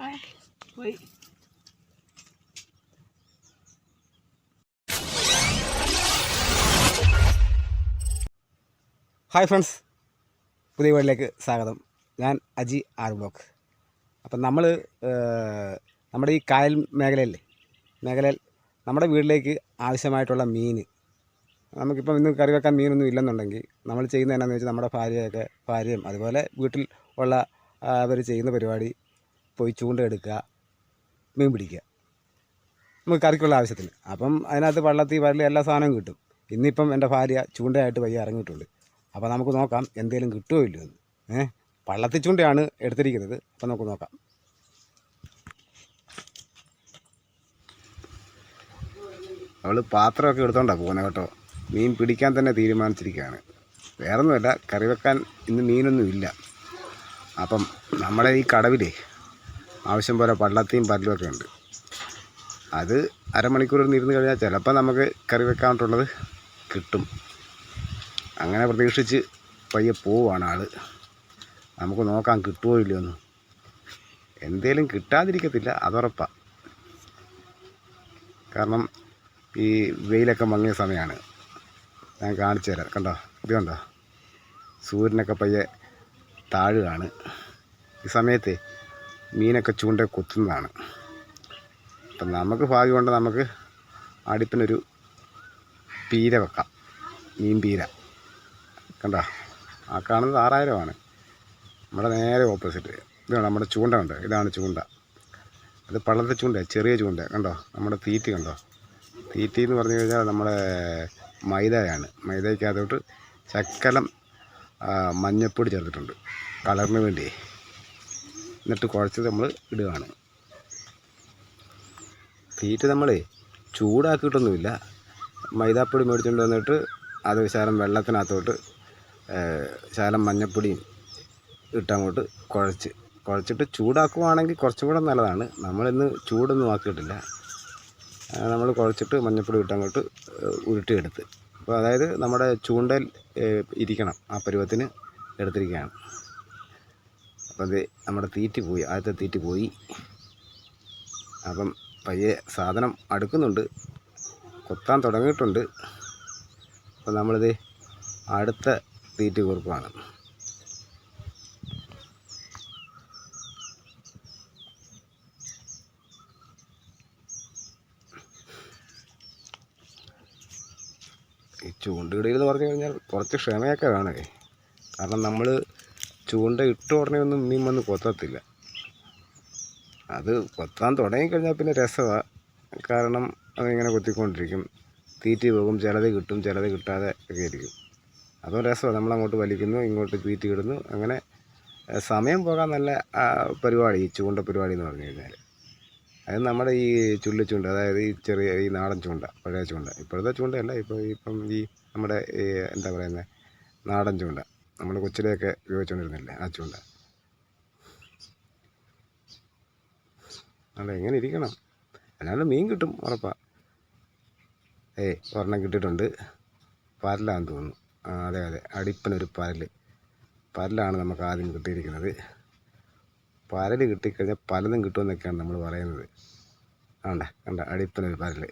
പോയി hi friends പുതിയ വീട്ടിലേക്ക് സ്വാഗതം. ഞാൻ അജി ആർ ബ്ലോക്ക് അപ്പം നമ്മൾ നമ്മുടെ ഈ കായൽ മേഖലയിലെ മേഖലയിൽ നമ്മുടെ വീട്ടിലേക്ക് ആവശ്യമായിട്ടുള്ള മീൻ നമുക്കിപ്പം ഇന്ന് കറി വെക്കാൻ മീനൊന്നും ഇല്ലെന്നുണ്ടെങ്കിൽ നമ്മൾ ചെയ്യുന്ന എന്നാന്ന് വെച്ചാൽ നമ്മുടെ ഭാര്യയൊക്കെ ഭാര്യയും അതുപോലെ വീട്ടിൽ ഉള്ള അവർ ചെയ്യുന്ന പരിപാടി പോയി ചൂണ്ട എടുക്കുക മീൻ പിടിക്കുക. നമുക്ക് കറിക്കുള്ള ആവശ്യത്തിന്. അപ്പം അതിനകത്ത് വള്ളത്തിൽ വരൽ എല്ലാ സാധനവും കിട്ടും. ഇന്നിപ്പം എന്റെ ഭാര്യ ചൂണ്ടയായിട്ട് വയ്യ ഇറങ്ങിയിട്ടുണ്ട് അപ്പോൾ നമുക്ക് നോക്കാം എന്തെങ്കിലും കിട്ടുമോ ഇല്ലയോ എന്ന്. ഏഹ് പള്ളത്തി ചൂണ്ടയാണ് എടുത്തിരിക്കുന്നത്. അപ്പം നമുക്ക് നോക്കാം. അവൾ പാത്രമൊക്കെ എടുത്തോണ്ടാണ് പോകുന്നത് കേട്ടോ. മീൻ പിടിക്കാൻ തന്നെ തീരുമാനിച്ചിരിക്കുകയാണ്. വേറൊന്നുമല്ല കറി വെക്കാൻ ഇന്ന് മീനൊന്നുമില്ല അപ്പം നമ്മളെ ഈ കടവിലേ ആവശ്യം പോലെ പള്ളത്തിയും പല്ലുമൊക്കെ ഉണ്ട്. അത് അരമണിക്കൂർ ഇരുന്ന് കഴിഞ്ഞാൽ ചിലപ്പോൾ നമുക്ക് കറി വെക്കാനായിട്ടുള്ളത് കിട്ടും. അങ്ങനെ പ്രതീക്ഷിച്ച് പയ്യെ പോവാണ് ആൾ നമുക്ക് നോക്കാൻ കിട്ടുമോ ഇല്ലയോ ഒന്നും എന്തേലും കിട്ടാതിരിക്കത്തില്ല അതുറപ്പാണ് കാരണം ഈ വെയിലൊക്കെ മങ്ങിയ സമയമാണ് ഞാൻ കാണിച്ചു തരാം. കണ്ടോ? ഇത് കണ്ടോ? സൂര്യനൊക്കെ പയ്യെ താഴുകയാണ്. ഈ സമയത്തെ മീനൊക്കെ ചൂണ്ട കുത്തുന്നതാണ്. അപ്പം നമുക്ക് ഭാഗ്യം കൊണ്ട് നമുക്ക് അടുപ്പിനൊരു പീര വെക്കാം. മീൻ പീര. കണ്ടോ? ആ കാണുന്നത് ആറായിരമാണ്. നമ്മുടെ നേരെ ഓപ്പോസിറ്റ്. ഇതാണ് നമ്മുടെ ചൂണ്ട ഉണ്ട് ഇതാണ് ചൂണ്ട. അത് പള്ളത്തെ ചൂണ്ട ചെറിയ ചൂണ്ട. കണ്ടോ? നമ്മുടെ തീറ്റി കണ്ടോ? തീറ്റി എന്ന് പറഞ്ഞു കഴിഞ്ഞാൽ നമ്മുടെ മൈദയാണ്. മൈദയ്ക്കകത്തോട്ട് ചക്കലം മഞ്ഞപ്പൊടി ചേർത്തിട്ടുണ്ട്. കളറിന് വേണ്ടി എന്നിട്ട് കുഴച്ച് നമ്മൾ ഇടുകയാണ്. തീറ്റ നമ്മൾ ചൂടാക്കിയിട്ടൊന്നുമില്ല. മൈദാപ്പൊടി മേടിച്ചുകൊണ്ട് വന്നിട്ട് അത് ശാലം വെള്ളത്തിനകത്തോട്ട് ശകലം മഞ്ഞപ്പൊടിയും ഇട്ടങ്ങോട്ട് കുഴച്ച്. കുഴച്ചിട്ട് ചൂടാക്കുവാണെങ്കിൽ കുറച്ചും കൂടെ നല്ലതാണ്. നമ്മളിന്ന് ചൂടൊന്നും ആക്കിയിട്ടില്ല. നമ്മൾ കുഴച്ചിട്ട് മഞ്ഞപ്പൊടി ഇട്ടങ്ങോട്ട് ഉരുട്ടിയെടുത്ത്. അപ്പോൾ അതായത് നമ്മുടെ ചൂണ്ടൽ ഇരിക്കണം. ആ പരുവത്തിന് എടുത്തിരിക്കുകയാണ്. അപ്പം അത് നമ്മുടെ തീറ്റി പോയി ആദ്യത്തെ തീറ്റി പോയി. അപ്പം പയ്യെ സാധനം അടുക്കുന്നുണ്ട്. കൊത്താൻ തുടങ്ങിയിട്ടുണ്ട്. അപ്പോൾ നമ്മളിത് അടുത്ത തീറ്റി കുറുപ്പാണ് ഈ ചൂണ്ടിടയിൽ എന്ന് പറഞ്ഞു കഴിഞ്ഞാൽ കുറച്ച് ക്ഷമയൊക്കെ വേണേ കാരണം നമ്മൾ ചൂണ്ട ഇട്ട ഉടനെ ഒന്നും മീൻ വന്ന് കൊത്തത്തില്ല. അത് കൊത്താൻ തുടങ്ങിക്കഴിഞ്ഞാൽ പിന്നെ രസമാണ് കാരണം അതിങ്ങനെ കൊത്തിക്കൊണ്ടിരിക്കും. തീറ്റി പോകും ചിലത് കിട്ടും ചിലത് കിട്ടാതെ ഒക്കെ ഇരിക്കും. അതും രസമാണ് നമ്മളങ്ങോട്ട് വലിക്കുന്നു ഇങ്ങോട്ട് തീറ്റി ഇടുന്നു. അങ്ങനെ സമയം പോകാൻ നല്ല പരിപാടി ഈ ചൂണ്ട പരിപാടി എന്ന് പറഞ്ഞു കഴിഞ്ഞാൽ അത് നമ്മുടെ ഈ ചുള്ളി ചൂണ്ട അതായത് ഈ ചെറിയ ഈ നാടൻ ചൂണ്ട പഴയ ചൂണ്ട. ഇപ്പോഴത്തെ ചൂണ്ടയല്ല ഇപ്പോൾ ഇപ്പം ഈ നമ്മുടെ എന്താ പറയുന്നത് നാടൻ ചൂണ്ട. നമ്മൾ കൊച്ചിലെയൊക്കെ ഉപയോഗിച്ചുകൊണ്ടിരുന്നില്ലേ ആ ചൂണ്ട. അല്ല എങ്ങനെ ഇരിക്കണം. അല്ലാണ്ട് മീൻ കിട്ടും ഉറപ്പാ. ഏയ് ഒരെണ്ണം കിട്ടിയിട്ടുണ്ട്. പരലാന്ന് തോന്നുന്നു. ആ അതെ അതെ. അടിപ്പനൊരു പരൽ പരലാണ് നമുക്ക് ആദ്യം കിട്ടിയിരിക്കുന്നത്. പരൽ കിട്ടിക്കഴിഞ്ഞാൽ പലതും കിട്ടുമെന്നൊക്കെയാണ് നമ്മൾ പറയുന്നത്. ആണ്ട കണ്ട? അടിപ്പനൊരു പരൽ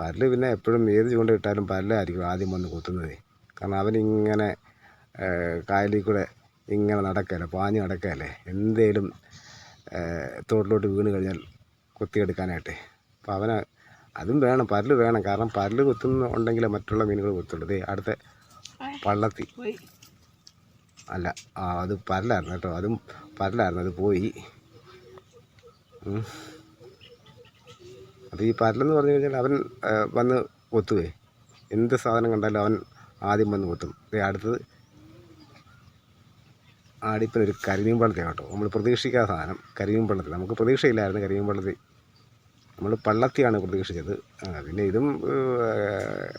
പരൽ പിന്നെ എപ്പോഴും ഏത് ചൂണ്ട ഇട്ടാലും പരലായിരിക്കും ആദ്യം വന്ന് കുത്തുന്നത്. കാരണം അവനിങ്ങനെ കായലിൽ കൂടെ ഇങ്ങനെ നടക്കല്ലേ പാഞ്ഞു നടക്കല്ലേ? എന്തേലും തോട്ടിലോട്ട് വീണ് കഴിഞ്ഞാൽ കുത്തിയെടുക്കാനായിട്ട്. അപ്പോൾ അവന് അതും വേണം പരൽ വേണം. കാരണം പരൽ കുത്തുന്ന ഉണ്ടെങ്കിലേ മറ്റുള്ള മീനുകൾ കുത്തുള്ളൂ. ദേ അടുത്ത പള്ളത്തി. അല്ല ആ അത് പരലായിരുന്നു കേട്ടോ. അതും പരലായിരുന്നു. അത് പോയി. അത് ഈ പരലെന്ന് പറഞ്ഞു കഴിഞ്ഞാൽ അവൻ വന്ന് കൊത്തുവേ. എന്ത് സാധനം കണ്ടാലും അവൻ ആദ്യം വന്ന് കൊത്തും അടുത്തത് ആടിപ്പനൊരു കരിമീൻ പള്ളത്തി കേട്ടോ. നമ്മൾ പ്രതീക്ഷിക്കാത്ത സാധനം കരിമീൻ പള്ളത്തി നമുക്ക് പ്രതീക്ഷയില്ലായിരുന്നു കരിമീൻ പള്ളത്തി നമ്മൾ പള്ളത്തിയാണ് പ്രതീക്ഷിച്ചത്. പിന്നെ ഇതും ഏഹ്,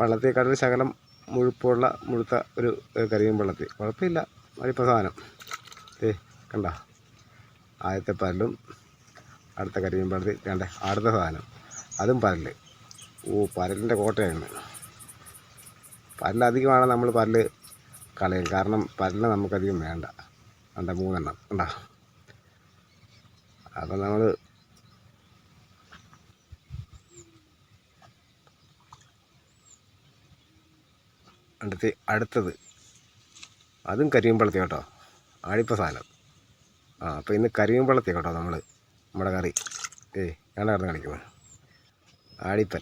പള്ളത്തേക്കാളൊരു ശകലം മുഴുപ്പുള്ള മുഴുത്ത ഒരു കരിമീൻ പള്ളത്തി കുഴപ്പമില്ല. വലിപ്പ സാധനം. ഏ കണ്ട. ആദ്യത്തെ പരലും അടുത്ത കരിമീൻ പള്ളത്തി കണ്ടേ അടുത്ത സാധനം. അതും പരൽ. ഓ പരലിന്റെ കോട്ടയാണ്. പരലധികമാണ് നമ്മൾ പല്ല് കളയും കാരണം പല്ല് നമുക്കധികം വേണ്ട. കണ്ട മൂന്നെണ്ണം. ഉണ്ടോ അപ്പം നമ്മൾ അടുത്ത് അടുത്തത്. അതും കരിയുമ്പളത്തി കേട്ടോ. ആടിപ്പ സാധനം. ആ അപ്പോൾ ഇന്ന് കരിയുമ്പളത്തി കേട്ടോ നമ്മൾ നമ്മുടെ കറി. ഏയ് ഞാൻ ഞാനായിരുന്നു കളിക്കുന്നത് ആടിപ്പൻ.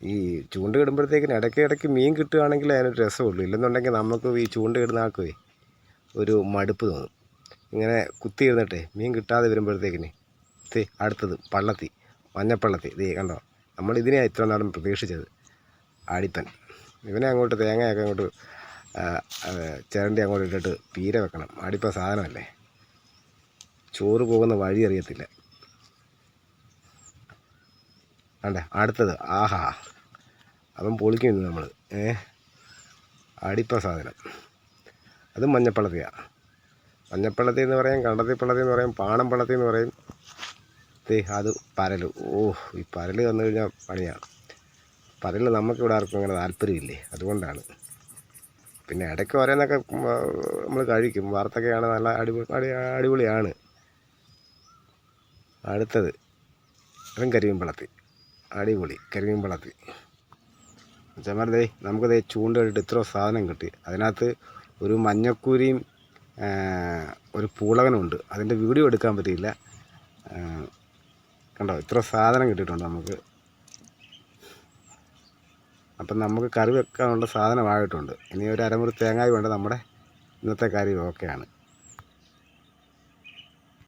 ഈ ചൂണ്ട ഇടുമ്പോഴത്തേക്കിന് ഇടയ്ക്ക് ഇടയ്ക്ക് മീൻ കിട്ടുകയാണെങ്കിൽ അതിനൊരു രസമുള്ളൂ. ഇല്ലെന്നുണ്ടെങ്കിൽ നമുക്ക് ഈ ചൂണ്ട ഇടുന്ന ഒരു മടുപ്പ് തോന്നും. ഇങ്ങനെ കുത്തി ഇരുന്നിട്ടേ മീൻ കിട്ടാതെ വരുമ്പോഴത്തേക്കിന് അടുത്തത് പള്ളത്തി മഞ്ഞപ്പള്ളത്തി. ദേ കണ്ടോ? നമ്മൾ ഇതിനെയാണ് ഇത്ര നാളും പ്രതീക്ഷിച്ചത്. ആടിപ്പൻ. ഇവനെ അങ്ങോട്ട് തേങ്ങയൊക്കെ അങ്ങോട്ട് ചിരണ്ടി അങ്ങോട്ട് ഇട്ടിട്ട് പീര വെക്കണം. അടിപ്പ സാധനമല്ലേ? ചോറ് പോകുന്ന വഴി അറിയത്തില്ല. വേണ്ടേ അടുത്തത്. ആഹാ. അവൻ പൊളിക്കുന്നു നമ്മൾ ഏ? അടിപ്പ സാധനം. അത് മഞ്ഞപ്പള്ളത്തിയാണ് മഞ്ഞപ്പള്ളത്തി എന്ന് പറയും കണ്ടത്തിപ്പള്ളത്തി എന്ന് പറയും പാണമ്പള്ളത്തി എന്ന് പറയും. തേ അത് പരൽ ഓ ഈ പരൽ വന്നു കഴിഞ്ഞാൽ പണിയാണ് പരൽ നമുക്കിവിടെ ആർക്കും അങ്ങനെ താല്പര്യമില്ലേ? അതുകൊണ്ടാണ്. പിന്നെ ഇടയ്ക്ക് ഓരോന്നൊക്കെ നമ്മൾ കഴിക്കും. വാർത്തക്കെയാണ് നല്ല അടിപൊളി അടിപൊളിയാണ്. അടുത്തത്. അതും കരിമീൻപളത്തി അടിപൊളി കരിമീൻപളത്തി ചമാരതേ നമുക്ക് ദേ ചൂണ്ടയിട്ട് ഇത്ര സാധനം കിട്ടി. അതിനകത്ത് ഒരു മഞ്ഞക്കൂരിയും ഒരു ഒരു പൂളകനുണ്ട് അതിന്റെ വീഡിയോ എടുക്കാൻ പറ്റിയില്ല. കണ്ടോ ഇത്ര സാധനം കിട്ടിയിട്ടുണ്ട് നമുക്ക്. അപ്പം നമുക്ക് കറി വെക്കാനുള്ള സാധനമായിട്ടുണ്ട് ഇനി ഒരു അരമുറി തേങ്ങായി വേണ്ട നമ്മുടെ ഇന്നത്തെ കറി ഓക്കെയാണ്.